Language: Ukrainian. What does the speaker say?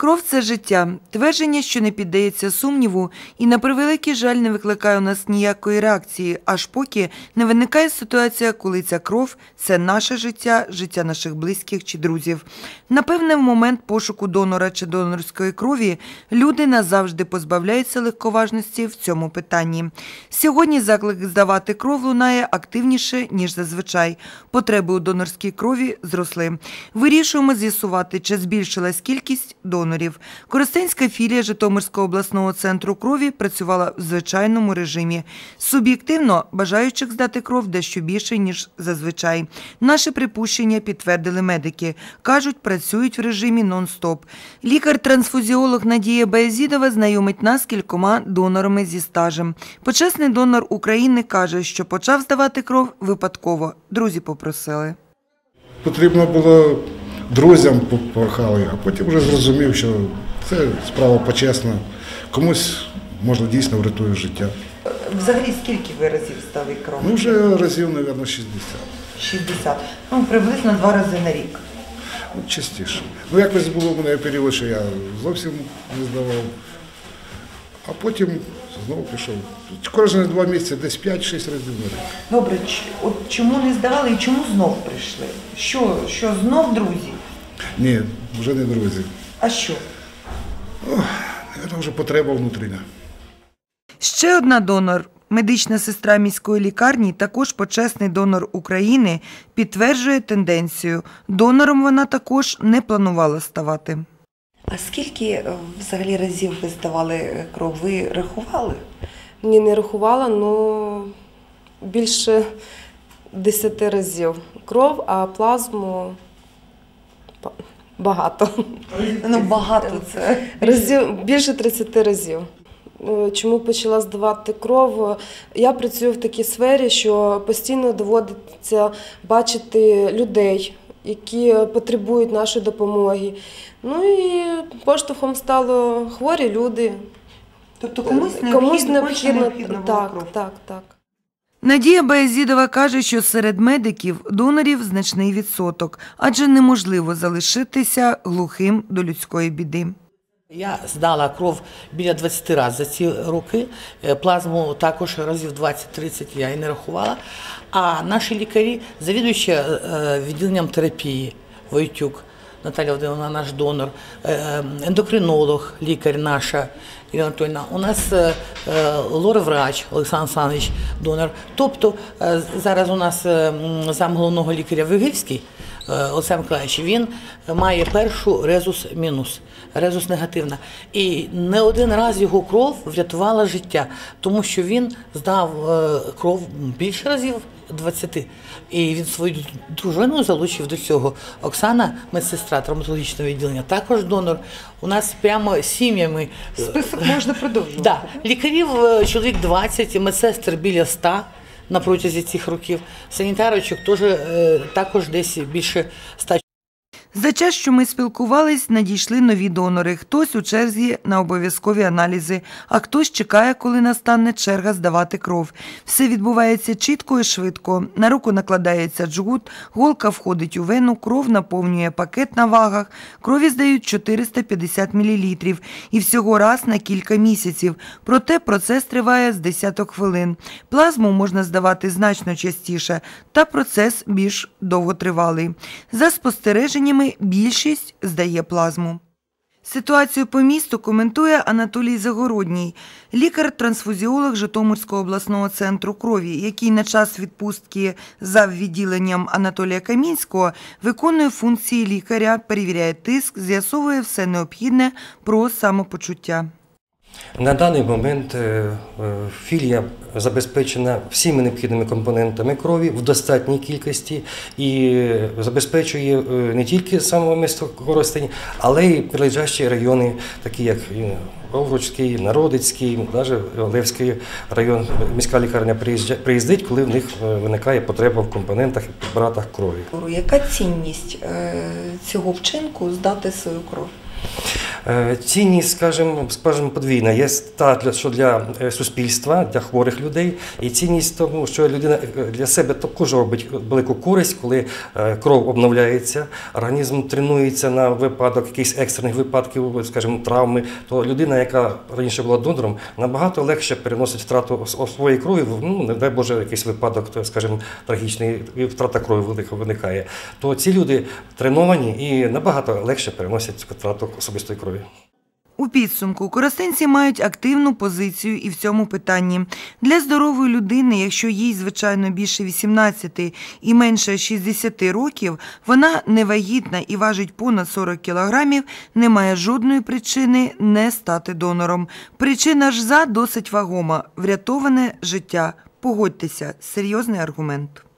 Кров це життя, твердження, що не піддається сумніву, і на превеликий жаль не викликає у нас ніякої реакції, аж поки не виникає ситуація, коли ця кров це наше життя, життя наших близьких чи друзів. Напевне, в момент пошуку донора чи донорської крові люди назавжди позбавляються легковажності в цьому питанні. Сьогодні заклик здавати кров лунає активніше ніж зазвичай. Потреби у донорській крові зросли. Вирішуємо з'ясувати, чи збільшилась кількість донорів. Коростенська філія Житомирського обласного центру крові працювала в звичайному режимі. Суб'єктивно бажаючих здати кров дещо більше ніж зазвичай. Наше припущення підтвердили медики. кажуть, працюють в режимі нон-стоп. Лікар-трансфузіолог Надія Баязідова знайомить нас кількома донорами зі стажем. Почесний донор України каже, що почав здавати кров випадково. Друзі попросили. Потрібно було друзям попрохали, а потім вже зрозумів, що це справа почесна. Комусь може дійсно врятує життя. Взагалі, скільки ви разів здали кров? Ну вже разів, мабуть, 60. 60. Ну, приблизно два рази на рік. Ну, частіше. Ну якось було в мене період, що я зовсім не здавав. А потім знову пішов. Кожні два місяці десь 5-6 разів на рік. Добре, от чому не здавали і чому знов прийшли? Що, що знов друзі? Ні, вже не друзі. А що? Це вже потреба внутрішня. Ще одна донор, медична сестра міської лікарні, також почесний донор України, підтверджує тенденцію. Донором вона також не планувала ставати. А скільки е, взагалі разів ви здавали е, кров? Ви рахували? Ні, не рахувала, ну більше 10 разів кров, а плазму багато. Ну багато це. Разів більше 30 разів. Е, Чому почала здавати кров? Я працюю в такій сфері, що постійно доводиться бачити людей, які потребують нашої допомоги. Ну і поштовхом стало хворі люди. Тобто Комусь необхідно, так, так, так. Надія Баязідова каже, що серед медиків донорів значний відсоток, адже неможливо залишитися глухим до людської біди. Я здала кров біля 20 разів за ці роки. Е, Плазму також разів 20-30 я і не рахувала. А наші лікарі, завідуюча е, відділенням терапії Войтюк, Наталя Володимировна, наш донор, е, ендокринолог, лікар наша Ірина Анатольовна, у нас е, е, лор-врач Олександр Олександрович, донор. Тобто е, зараз у нас е, зам головного лікаря Вигильський, Е, Олександр Миколаївич, він має першу резус мінус, резус негативна. І не один раз його кров врятувала життя, тому що він здав е, кров більше разів 20. І він свою дружину залучив до цього. Оксана, медсестра травматологічного відділення, також донор. У нас прямо сім'ями. е, Список можна продовжувати. Да. Лікарів е, чоловік 20, медсестер біля 100 на протязі цих років. Санітарочок теж, е, також десь більше 100 За час, що ми спілкувались, надійшли нові донори. Хтось у черзі на обов'язкові аналізи, а хтось чекає, коли настане черга здавати кров. Все відбувається чітко і швидко. На руку накладається джгут, голка входить у вену, кров наповнює пакет на вагах. Крові здають 450 мл і всього раз на кілька місяців. Проте процес триває з десяток хвилин. Плазму можна здавати значно частіше, та процес більш довготривалий. За спостереженнями, більшість здає плазму. Ситуацію по місту коментує Анатолій Загородній, лікар-трансфузіолог Житомирського обласного центру крові, який на час відпустки за відділенням Анатолія Камінського виконує функції лікаря, перевіряє тиск, з'ясовує все необхідне про самопочуття. На даний момент е, е, філія забезпечена всіми необхідними компонентами крові в достатній кількості і забезпечує е, не тільки саме місто Коростень, але й прилежащі райони, такі як Овруцький, Народицький, навіть Левський район. Міська лікарня приїздить, коли в них виникає потреба в компонентах і препаратах крові. Яка цінність цього вчинку здати свою кров? Е, Цінність, скажімо, скажімо, подвійна. Є та, для- що для е, суспільства, для хворих людей, і цінність тому, що людина е, для себе також робить велику користь, коли кров обновляється, організм тренується на випадок якихось екстрених випадків, скажімо, травми, то людина, яка раніше була донором, набагато легше переносить втрату своєї крові, ну, не дай Боже, якийсь випадок, то, скажімо, трагічний, і втрата крові велика виникає. То ці люди треновані і набагато легше переносять втрату особистої крові. У підсумку коростенці мають активну позицію і в цьому питанні. Для здорової людини, якщо їй, звичайно, більше 18 і менше 60 років, вона невагітна і важить понад 40 кілограмів, немає жодної причини не стати донором. Причина ж за досить вагома – врятоване життя. Погодьтеся, серйозний аргумент.